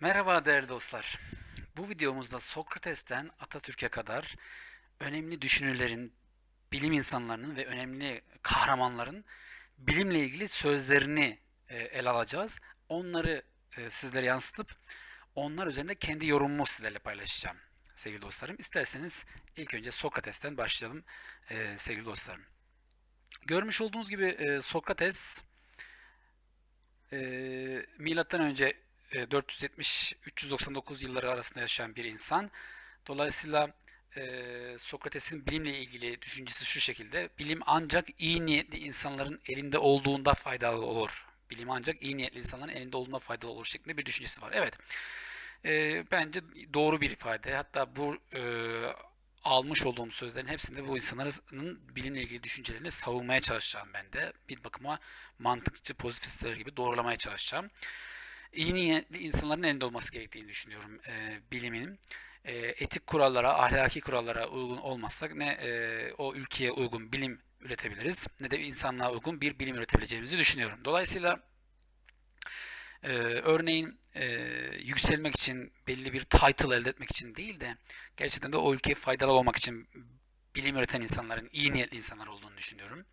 Merhaba değerli dostlar. Bu videomuzda Sokrates'ten Atatürk'e kadar önemli düşünürlerin, bilim insanlarının ve önemli kahramanların bilimle ilgili sözlerini e, ele alacağız. Onları e, sizlere yansıtıp onlar üzerinde kendi yorumumu sizlerle paylaşacağım sevgili dostlarım. İsterseniz ilk önce Sokrates'ten başlayalım e, sevgili dostlarım. Görmüş olduğunuz gibi Sokrates milattan önce 470-399 yılları arasında yaşayan bir insan. Dolayısıyla e, Sokrates'in bilimle ilgili düşüncesi şu şekilde. Bilim ancak iyi niyetli insanların elinde olduğunda faydalı olur. Bilim ancak iyi niyetli insanların elinde olduğunda faydalı olur şeklinde bir düşüncesi var. Evet. E, bence doğru bir ifade. Hatta bu e, almış olduğum sözlerin hepsinde bu insanların bilimle ilgili düşüncelerini savunmaya çalışacağım ben de. Bir bakıma mantıkçı pozitivistler gibi doğrulamaya çalışacağım. İyi niyetli insanların elinde olması gerektiğini düşünüyorum e, bilimin. E, etik kurallara, ahlaki kurallara uygun olmazsak ne e, o ülkeye uygun bilim üretebiliriz ne de insanlığa uygun bir bilim üretebileceğimizi düşünüyorum. Dolayısıyla ee, örneğin e, yükselmek için belli bir title elde etmek için değil de gerçekten de o ülkeye faydalı olmak için bilim üreten insanların iyi niyetli insanlar olduğunu düşünüyorum.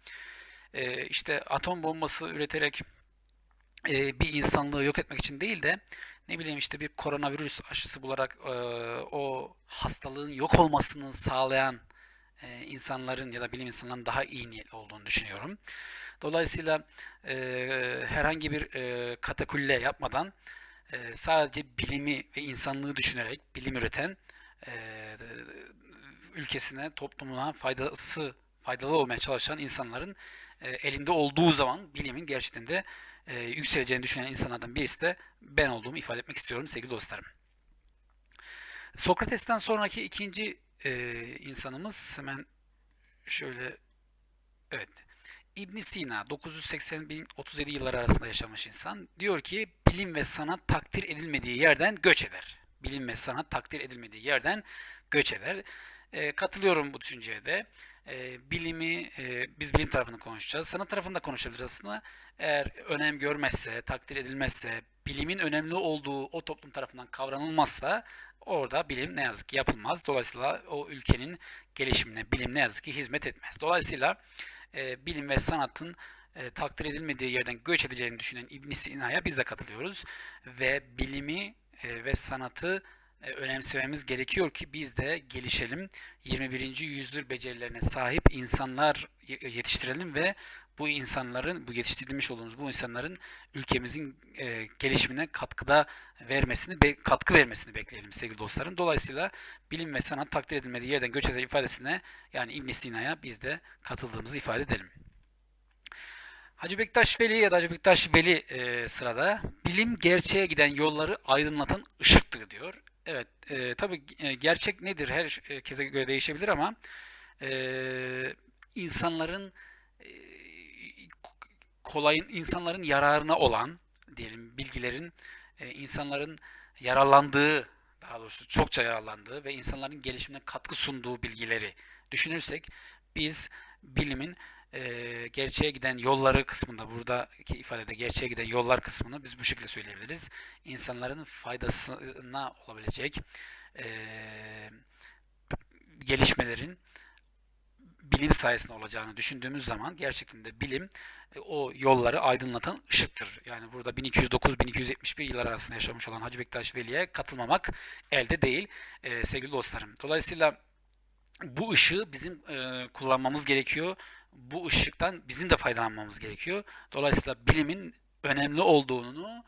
Ee, işte atom bombası üreterek e, bir insanlığı yok etmek için değil de ne bileyim işte bir koronavirüs aşısı bularak e, o hastalığın yok olmasını sağlayan e, insanların ya da bilim insanlarının daha iyi niyetli olduğunu düşünüyorum. Dolayısıyla e, herhangi bir e, katakulle yapmadan e, sadece bilimi ve insanlığı düşünerek bilim üreten e, ülkesine, toplumuna faydası faydalı olmaya çalışan insanların e, elinde olduğu zaman bilimin gerçekten de e, yükseleceğini düşünen insanlardan birisi de ben olduğumu ifade etmek istiyorum sevgili dostlarım. Sokrates'ten sonraki ikinci e, insanımız hemen şöyle evet İbn Sina 980-1037 yılları arasında yaşamış insan diyor ki bilim ve sanat takdir edilmediği yerden göç eder. Bilim ve sanat takdir edilmediği yerden göç eder. E, katılıyorum bu düşünceye de. E, bilimi e, biz bilim tarafını konuşacağız. Sanat tarafını da konuşabiliriz aslında. Eğer önem görmezse, takdir edilmezse, bilimin önemli olduğu o toplum tarafından kavranılmazsa orada bilim ne yazık ki yapılmaz. Dolayısıyla o ülkenin gelişimine bilim ne yazık ki hizmet etmez. Dolayısıyla e, bilim ve sanatın e, takdir edilmediği yerden göç edeceğini düşünen İbn Sina'ya biz de katılıyoruz. Ve bilimi e, ve sanatı önemsememiz gerekiyor ki biz de gelişelim. 21. yüzyıl becerilerine sahip insanlar yetiştirelim ve bu insanların, bu yetiştirilmiş olduğumuz bu insanların ülkemizin e, gelişimine katkıda vermesini, be, katkı vermesini bekleyelim sevgili dostlarım. Dolayısıyla bilim ve sanat takdir edilmediği yerden göç eder ifadesine yani İbn Sina'ya biz de katıldığımızı ifade edelim. Hacı Bektaş Veli ya da Hacı Bektaş Veli e, sırada bilim gerçeğe giden yolları aydınlatan ışıktır diyor. Evet, e, tabii e, gerçek nedir? Herkese göre değişebilir ama e, insanların e, kolayın insanların yararına olan diyelim bilgilerin e, insanların yararlandığı daha doğrusu çokça yararlandığı ve insanların gelişimine katkı sunduğu bilgileri düşünürsek biz bilimin e, gerçeğe giden yolları kısmında buradaki ifadede gerçeğe giden yollar kısmını biz bu şekilde söyleyebiliriz. İnsanların faydasına olabilecek e, gelişmelerin bilim sayesinde olacağını düşündüğümüz zaman gerçekten de bilim e, o yolları aydınlatan ışıktır. Yani burada 1209-1271 yıllar arasında yaşamış olan Hacı Bektaş Veli'ye katılmamak elde değil e, sevgili dostlarım. Dolayısıyla bu ışığı bizim e, kullanmamız gerekiyor. Bu ışıktan bizim de faydalanmamız gerekiyor. Dolayısıyla bilimin önemli olduğunu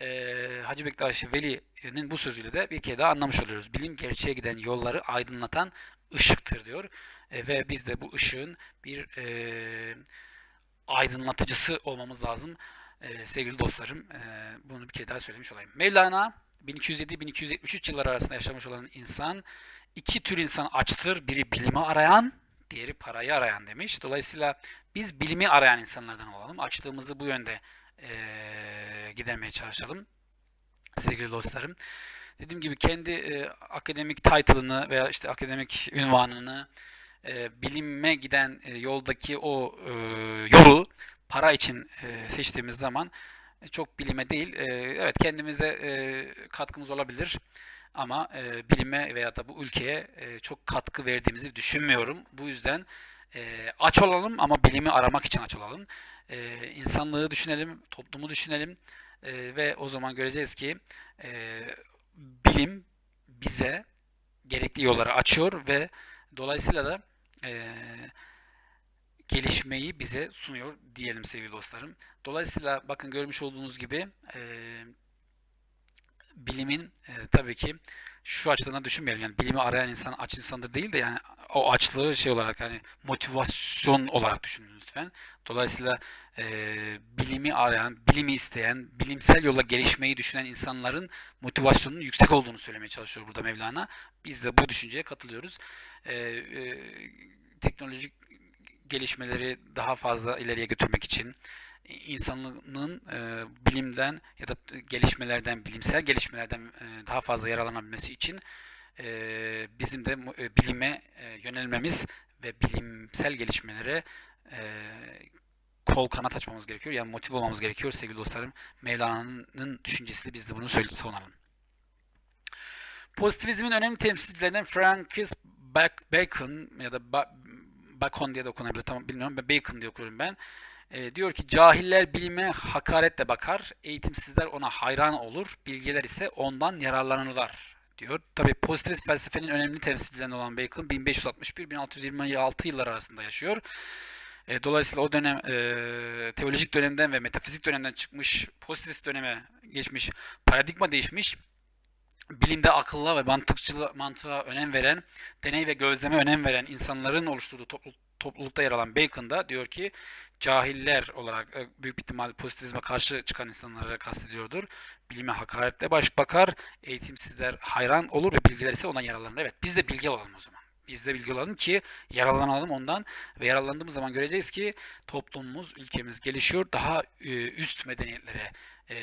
e, Hacı Bektaş Veli'nin bu sözüyle de bir kere daha anlamış oluyoruz. Bilim gerçeğe giden yolları aydınlatan ışıktır diyor. E, ve biz de bu ışığın bir e, aydınlatıcısı olmamız lazım e, sevgili dostlarım. E, bunu bir kere daha söylemiş olayım. Mevlana 1207-1273 yıllar arasında yaşamış olan insan iki tür insan açtır. Biri bilimi arayan, diğeri parayı arayan demiş. Dolayısıyla biz bilimi arayan insanlardan olalım. Açtığımızı bu yönde e, gidermeye çalışalım sevgili dostlarım. Dediğim gibi kendi e, akademik title'ını veya işte akademik ünvanını e, bilime giden e, yoldaki o e, yolu para için e, seçtiğimiz zaman e, çok bilime değil, e, evet kendimize e, katkımız olabilir ama e, bilime veya da bu ülkeye e, çok katkı verdiğimizi düşünmüyorum. Bu yüzden e, aç olalım ama bilimi aramak için aç olalım. E, insanlığı düşünelim, toplumu düşünelim e, ve o zaman göreceğiz ki e, bilim bize gerekli yolları açıyor ve dolayısıyla da e, gelişmeyi bize sunuyor diyelim sevgili dostlarım. Dolayısıyla bakın görmüş olduğunuz gibi e, bilimin e, tabii ki şu açıdan da düşünmeyelim. Yani bilimi arayan insan aç insandır değil de yani o açlığı şey olarak hani motivasyon olarak düşünün lütfen. Dolayısıyla e, bilimi arayan, bilimi isteyen, bilimsel yola gelişmeyi düşünen insanların motivasyonunun yüksek olduğunu söylemeye çalışıyor burada Mevlana. Biz de bu düşünceye katılıyoruz. E, e, teknolojik gelişmeleri daha fazla ileriye götürmek için insanlığın e, bilimden ya da gelişmelerden, bilimsel gelişmelerden e, daha fazla yararlanabilmesi için e, bizim de e, bilime e, yönelmemiz ve bilimsel gelişmelere e, kol kanat açmamız gerekiyor. Yani motive olmamız gerekiyor sevgili dostlarım. Mevlana'nın düşüncesiyle biz de bunu savunalım. Pozitivizmin önemli temsilcilerinden Francis Bacon ya da Bacon diye de okunabilir tamam bilmiyorum. Bacon diye okuyorum ben. E, diyor ki cahiller bilime hakaretle bakar, eğitimsizler ona hayran olur, bilgeler ise ondan yararlanırlar diyor. Tabi pozitivist felsefenin önemli temsilcilerinden olan Bacon 1561-1626 yıllar arasında yaşıyor. E, dolayısıyla o dönem e, teolojik dönemden ve metafizik dönemden çıkmış, pozitivist döneme geçmiş, paradigma değişmiş, bilimde akılla ve mantıkçılığa, mantığa önem veren, deney ve gözleme önem veren insanların oluşturduğu topluluk, toplulukta yer alan Bacon da diyor ki cahiller olarak e, büyük ihtimal pozitivizme karşı çıkan insanları kastediyordur. Bilime hakaretle baş bakar, eğitimsizler hayran olur ve bilgiler ise ondan yararlanır. Evet biz de bilgi olalım o zaman. Biz de bilgi olalım ki yararlanalım ondan ve yararlandığımız zaman göreceğiz ki toplumumuz, ülkemiz gelişiyor. Daha e, üst medeniyetlere e,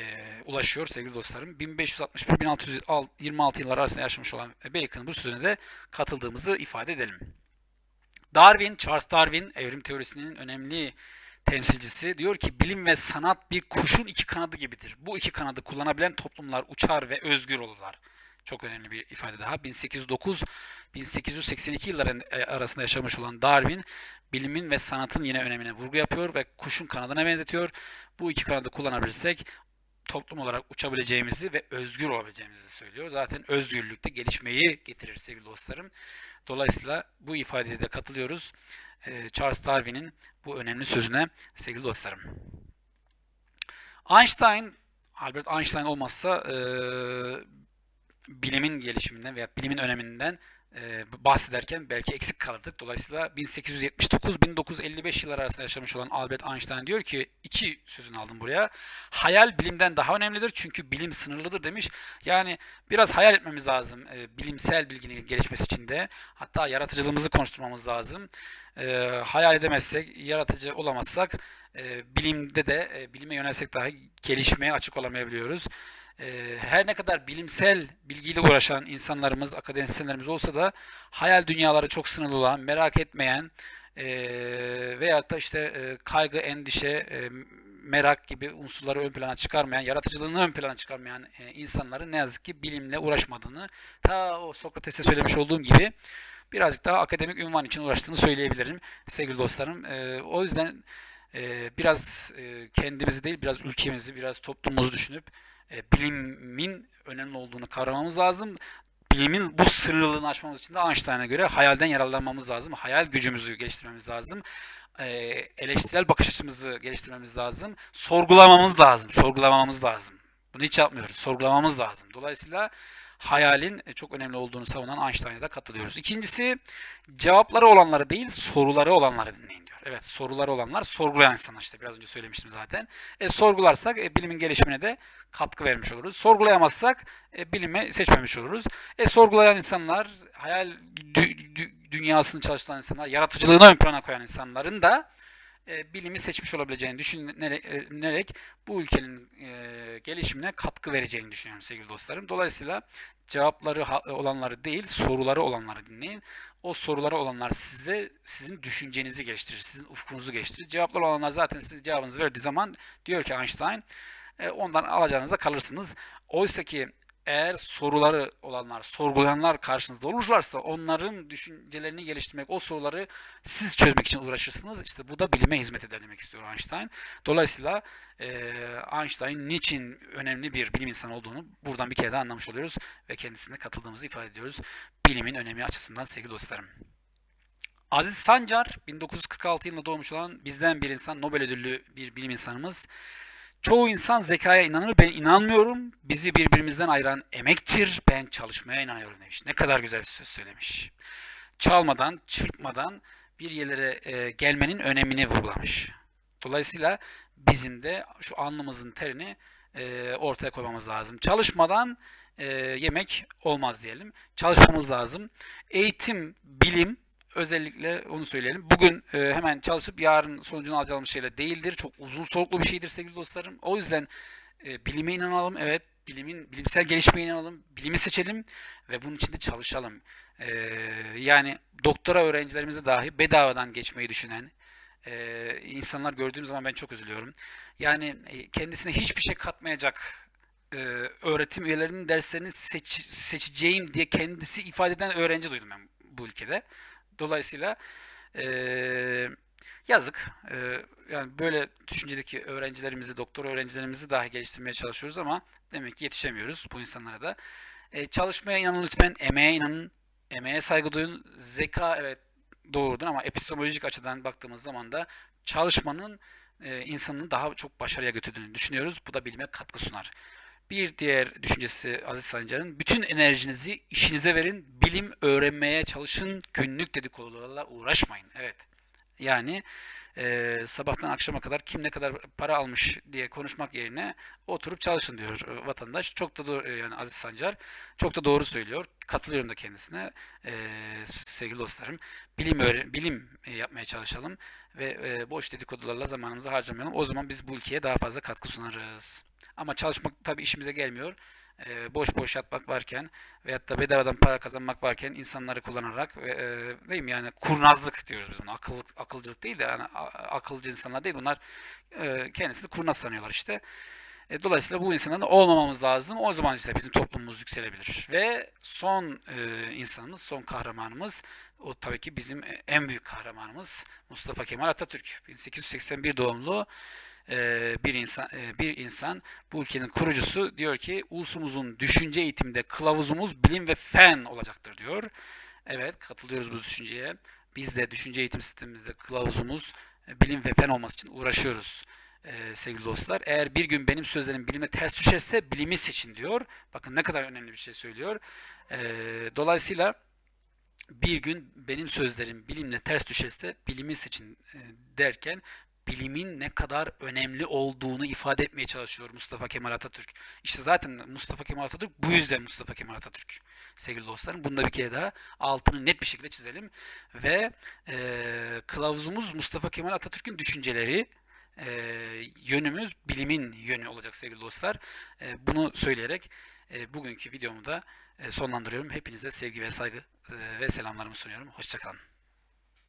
ulaşıyor sevgili dostlarım. 1561-1626 yıllar arasında yaşamış olan Bacon'ın bu sözüne de katıldığımızı ifade edelim. Darwin, Charles Darwin evrim teorisinin önemli temsilcisi diyor ki bilim ve sanat bir kuşun iki kanadı gibidir. Bu iki kanadı kullanabilen toplumlar uçar ve özgür olurlar. Çok önemli bir ifade daha. 1809-1882 yılları e, arasında yaşamış olan Darwin bilimin ve sanatın yine önemine vurgu yapıyor ve kuşun kanadına benzetiyor. Bu iki kanadı kullanabilirsek toplum olarak uçabileceğimizi ve özgür olabileceğimizi söylüyor. Zaten özgürlükte gelişmeyi getirir sevgili dostlarım. Dolayısıyla bu ifadeye de katılıyoruz. Ee, Charles Darwin'in bu önemli sözüne sevgili dostlarım. Einstein, Albert Einstein olmazsa e, bilimin gelişiminden veya bilimin öneminden e, bahsederken belki eksik kalırdık. Dolayısıyla 1879-1955 yıllar arasında yaşamış olan Albert Einstein diyor ki iki sözünü aldım buraya. Hayal bilimden daha önemlidir çünkü bilim sınırlıdır demiş. Yani biraz hayal etmemiz lazım e, bilimsel bilginin gelişmesi için de. Hatta yaratıcılığımızı konuşturmamız lazım. E, hayal edemezsek, yaratıcı olamazsak e, bilimde de e, bilime yönelsek daha gelişmeye açık olamayabiliyoruz e, her ne kadar bilimsel bilgiyle uğraşan insanlarımız, akademisyenlerimiz olsa da hayal dünyaları çok sınırlı olan, merak etmeyen e, veyahut da işte e, kaygı, endişe, e, merak gibi unsurları ön plana çıkarmayan, yaratıcılığını ön plana çıkarmayan e, insanların ne yazık ki bilimle uğraşmadığını, ta o Sokrates'e söylemiş olduğum gibi birazcık daha akademik ünvan için uğraştığını söyleyebilirim sevgili dostlarım. E, o yüzden e, biraz e, kendimizi değil, biraz ülkemizi, biraz toplumumuzu düşünüp e, bilimin önemli olduğunu kavramamız lazım. Bilimin bu sınırlılığını aşmamız için de Einstein'a göre hayalden yararlanmamız lazım. Hayal gücümüzü geliştirmemiz lazım. E, eleştirel bakış açımızı geliştirmemiz lazım. Sorgulamamız lazım. Sorgulamamız lazım. Bunu hiç yapmıyoruz. Sorgulamamız lazım. Dolayısıyla hayalin e, çok önemli olduğunu savunan Einstein'a da katılıyoruz. İkincisi cevapları olanları değil soruları olanları dinleyin. Evet soruları olanlar sorgulayan insanlar işte biraz önce söylemiştim zaten. E, sorgularsak e, bilimin gelişimine de katkı vermiş oluruz. Sorgulayamazsak e, bilimi seçmemiş oluruz. E, sorgulayan insanlar, hayal dü, dü, dünyasını çalıştıran insanlar, yaratıcılığını ön plana koyan insanların da e, bilimi seçmiş olabileceğini düşünerek e, bu ülkenin e, gelişimine katkı vereceğini düşünüyorum sevgili dostlarım. Dolayısıyla cevapları olanları değil, soruları olanları dinleyin. O soruları olanlar size sizin düşüncenizi geliştirir, sizin ufkunuzu geliştirir. Cevaplar olanlar zaten siz cevabınızı verdiği zaman diyor ki Einstein, ondan alacağınızda kalırsınız. Oysa ki eğer soruları olanlar, sorgulayanlar karşınızda olurlarsa onların düşüncelerini geliştirmek, o soruları siz çözmek için uğraşırsınız. İşte bu da bilime hizmet eder demek istiyor Einstein. Dolayısıyla e, Einstein niçin önemli bir bilim insanı olduğunu buradan bir kere daha anlamış oluyoruz ve kendisine katıldığımızı ifade ediyoruz. Bilimin önemi açısından sevgili dostlarım. Aziz Sancar 1946 yılında doğmuş olan bizden bir insan, Nobel ödüllü bir bilim insanımız. Çoğu insan zekaya inanır, ben inanmıyorum. Bizi birbirimizden ayıran emektir, ben çalışmaya inanıyorum demiş. Ne kadar güzel bir söz söylemiş. Çalmadan, çırpmadan bir yerlere e, gelmenin önemini vurgulamış. Dolayısıyla bizim de şu alnımızın terini e, ortaya koymamız lazım. Çalışmadan e, yemek olmaz diyelim. Çalışmamız lazım. Eğitim, bilim, özellikle onu söyleyelim. Bugün e, hemen çalışıp yarın sonucunu alacağımız şeyler değildir. Çok uzun soluklu bir şeydir sevgili dostlarım. O yüzden e, bilime inanalım. Evet, bilimin bilimsel gelişmeye inanalım. Bilimi seçelim ve bunun için de çalışalım. E, yani doktora öğrencilerimize dahi bedavadan geçmeyi düşünen e, insanlar gördüğüm zaman ben çok üzülüyorum. Yani e, kendisine hiçbir şey katmayacak e, öğretim üyelerinin derslerini seç, seçeceğim diye kendisi ifade eden öğrenci duydum ben bu ülkede. Dolayısıyla e, yazık. E, yani böyle düşüncedeki öğrencilerimizi, doktor öğrencilerimizi dahi geliştirmeye çalışıyoruz ama demek ki yetişemiyoruz bu insanlara da. E, çalışmaya inanın lütfen, emeğe inanın, emeğe saygı duyun. Zeka evet doğrudur ama epistemolojik açıdan baktığımız zaman da çalışmanın e, insanın daha çok başarıya götürdüğünü düşünüyoruz. Bu da bilime katkı sunar. Bir diğer düşüncesi Aziz Sancar'ın bütün enerjinizi işinize verin, bilim öğrenmeye çalışın, günlük dedikodularla uğraşmayın. Evet. Yani e, sabahtan akşama kadar kim ne kadar para almış diye konuşmak yerine oturup çalışın diyor vatandaş. Çok da doğru, yani Aziz Sancar çok da doğru söylüyor. Katılıyorum da kendisine e, sevgili dostlarım. Bilim öğren bilim yapmaya çalışalım ve e, boş dedikodularla zamanımızı harcamayalım. O zaman biz bu ülkeye daha fazla katkı sunarız. Ama çalışmak tabii işimize gelmiyor. E, boş boş yatmak varken veyahut da bedavadan para kazanmak varken insanları kullanarak e, değil mi yani kurnazlık diyoruz biz buna. Akıl, akılcılık değil de yani akılcı insanlar değil bunlar e, kendisini kurnaz sanıyorlar işte. E, dolayısıyla bu insanların olmamamız lazım. O zaman işte bizim toplumumuz yükselebilir. Ve son e, insanımız, son kahramanımız o tabii ki bizim en büyük kahramanımız Mustafa Kemal Atatürk. 1881 doğumlu e, bir insan e, bir insan bu ülkenin kurucusu diyor ki ulusumuzun düşünce eğitiminde kılavuzumuz bilim ve fen olacaktır diyor. Evet katılıyoruz bu düşünceye. Biz de düşünce eğitim sistemimizde kılavuzumuz e, bilim ve fen olması için uğraşıyoruz e, sevgili dostlar. Eğer bir gün benim sözlerim bilime ters düşerse bilimi seçin diyor. Bakın ne kadar önemli bir şey söylüyor. Dolayısıyla bir gün benim sözlerim bilimle ters düşerse bilimi seçin derken bilimin ne kadar önemli olduğunu ifade etmeye çalışıyor Mustafa Kemal Atatürk. İşte zaten Mustafa Kemal Atatürk bu yüzden Mustafa Kemal Atatürk. Sevgili dostlarım bunu da bir kere daha altını net bir şekilde çizelim. Ve e, kılavuzumuz Mustafa Kemal Atatürk'ün düşünceleri, e, yönümüz bilimin yönü olacak sevgili dostlar. E, bunu söyleyerek e, bugünkü videomu da e, sonlandırıyorum. Hepinize sevgi ve saygı e, ve selamlarımı sunuyorum. Hoşçakalın.